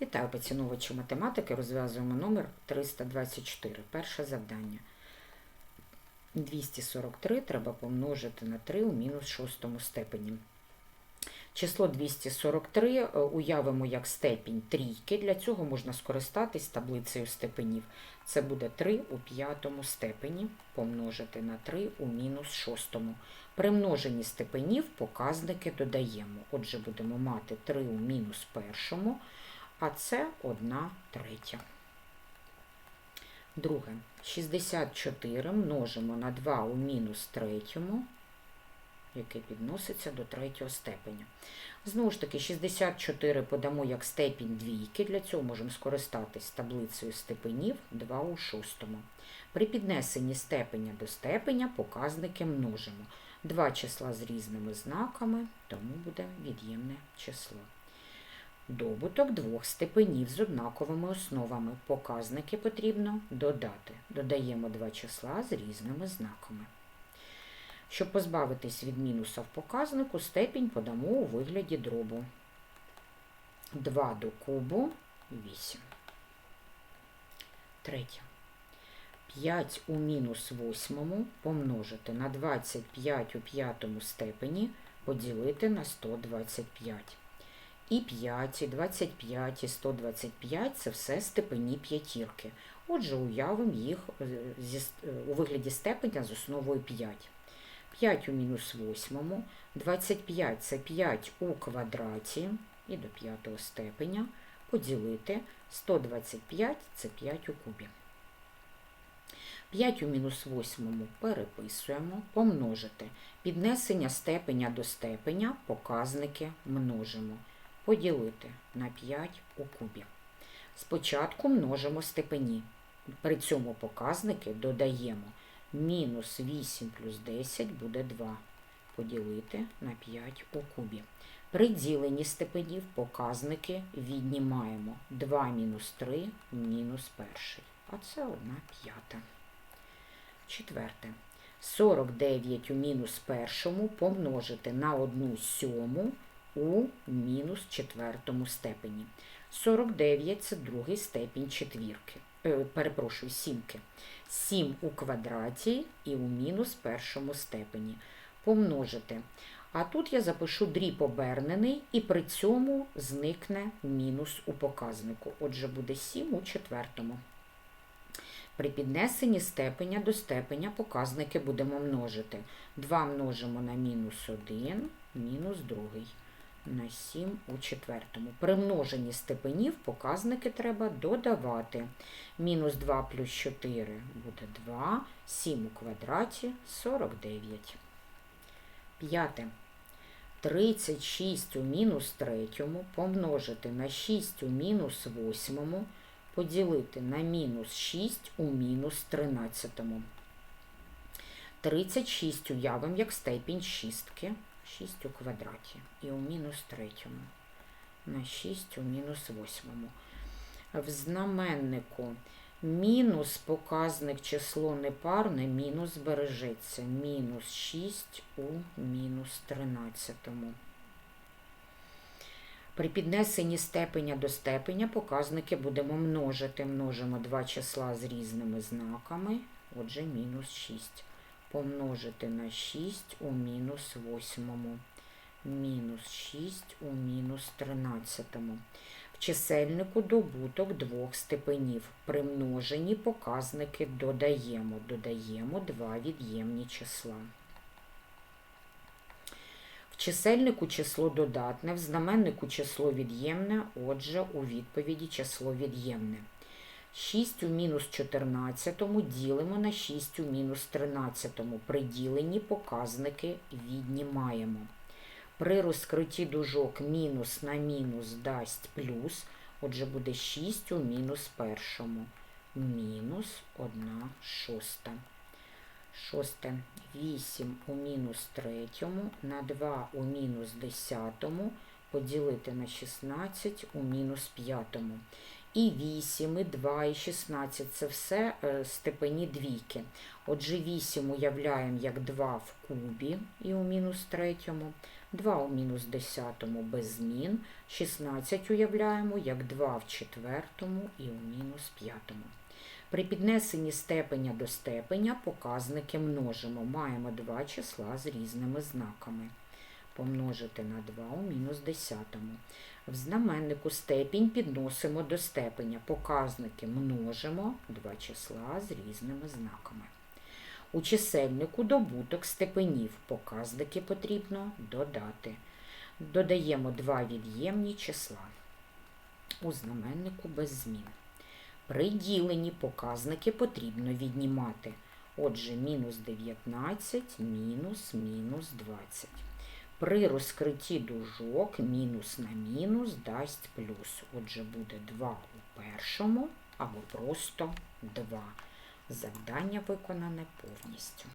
Вітаю поціновувачі математики. Розв'язуємо номер 324. Перше завдання. 243 треба помножити на 3 у мінус шостому степені. Число 243 е, уявимо як степінь трійки. Для цього можна скористатись таблицею степенів. Це буде 3 у п'ятому степені помножити на 3 у мінус шостому. При множенні степенів показники додаємо. Отже, будемо мати 3 у мінус першому, а це 1 третя. Друге. 64 множимо на 2 у мінус третьому, яке підноситься до третього степеня. Знову ж таки, 64 подамо як степінь двійки. Для цього можемо скористатись таблицею степенів 2 у шостому. При піднесенні степеня до степеня показники множимо. Два числа з різними знаками, тому буде від'ємне число. Добуток двох степенів з однаковими основами. Показники потрібно додати. Додаємо два числа з різними знаками. Щоб позбавитись від мінуса в показнику, степінь подамо у вигляді дробу. 2 до кубу 8. Третє. 5 у мінус восьмому помножити на 25 у п'ятому степені поділити на 125. І 5, і 25, і 125 це все степені п'ятірки. Отже, уявимо їх е, е, у вигляді степеня з основою 5. 5 у мінус восьмому, 25 це 5 у квадраті і до п'ятого степеня поділити 125 це 5 у кубі. 5 у мінус восьмому переписуємо, помножити. Піднесення степеня до степеня, показники множимо. Поділити на 5 у кубі. Спочатку множимо степені. При цьому показники додаємо. Мінус 8 плюс 10 буде 2. Поділити на 5 у кубі. При діленні степенів показники віднімаємо 2 мінус 3 мінус 1. А це 1 п'ята. Четверте. 49 у мінус першому помножити на 1 сьому у мінус четвертому степені. 49 це другий степінь четвірки. Е, перепрошую, сімки. 7 у квадраті і у мінус першому степені. Помножити. А тут я запишу дріб обернений, і при цьому зникне мінус у показнику. Отже, буде 7 у четвертому. При піднесенні степеня до степеня показники будемо множити. 2 множимо на мінус 1, мінус 2 на 7 у четвертому. При множенні степенів показники треба додавати. Мінус 2 плюс 4 буде 2, 7 у квадраті 49. П'яте. 36 у мінус третьому помножити на 6 у мінус восьмому поділити на мінус 6 у мінус 13. 36 уявимо як степінь шістки. 6 у квадраті і у мінус третьому. На 6 у мінус восьмому. В знаменнику мінус показник число непарне, мінус збережеться. Мінус 6 у мінус 13. При піднесенні степеня до степеня показники будемо множити. Множимо два числа з різними знаками, отже, мінус 6. Помножити на 6 у мінус 8. Мінус 6 у мінус 13. В чисельнику добуток двох степенів. При множенні показники додаємо. Додаємо два від'ємні числа. В чисельнику число додатне, в знаменнику число від'ємне, отже, у відповіді число від'ємне. 6 у мінус 14 ділимо на 6 у мінус 13. При діленні показники віднімаємо. При розкритті дужок мінус на мінус дасть плюс, отже буде 6 у мінус першому. Мінус 1 шоста. Шосте. 8 у мінус третьому на 2 у мінус десятому поділити на 16 у мінус п'ятому. І 8, і 2, і 16 це все е, степені двійки. Отже, 8 уявляємо як 2 в кубі і у мінус третьому. 2 у мінус десятому без змін. 16 уявляємо як 2 в четвертому і у мінус п'ятому. При піднесенні степеня до степеня показники множимо. Маємо два числа з різними знаками. Помножити на 2 у мінус десятому. В знаменнику степінь підносимо до степеня. Показники множимо два числа з різними знаками. У чисельнику добуток степенів. Показники потрібно додати. Додаємо два від'ємні числа. У знаменнику без змін. При діленні показники потрібно віднімати. Отже, мінус 19, мінус, мінус 20. При розкритті дужок мінус на мінус дасть плюс. Отже, буде 2 у першому або просто 2. Завдання виконане повністю.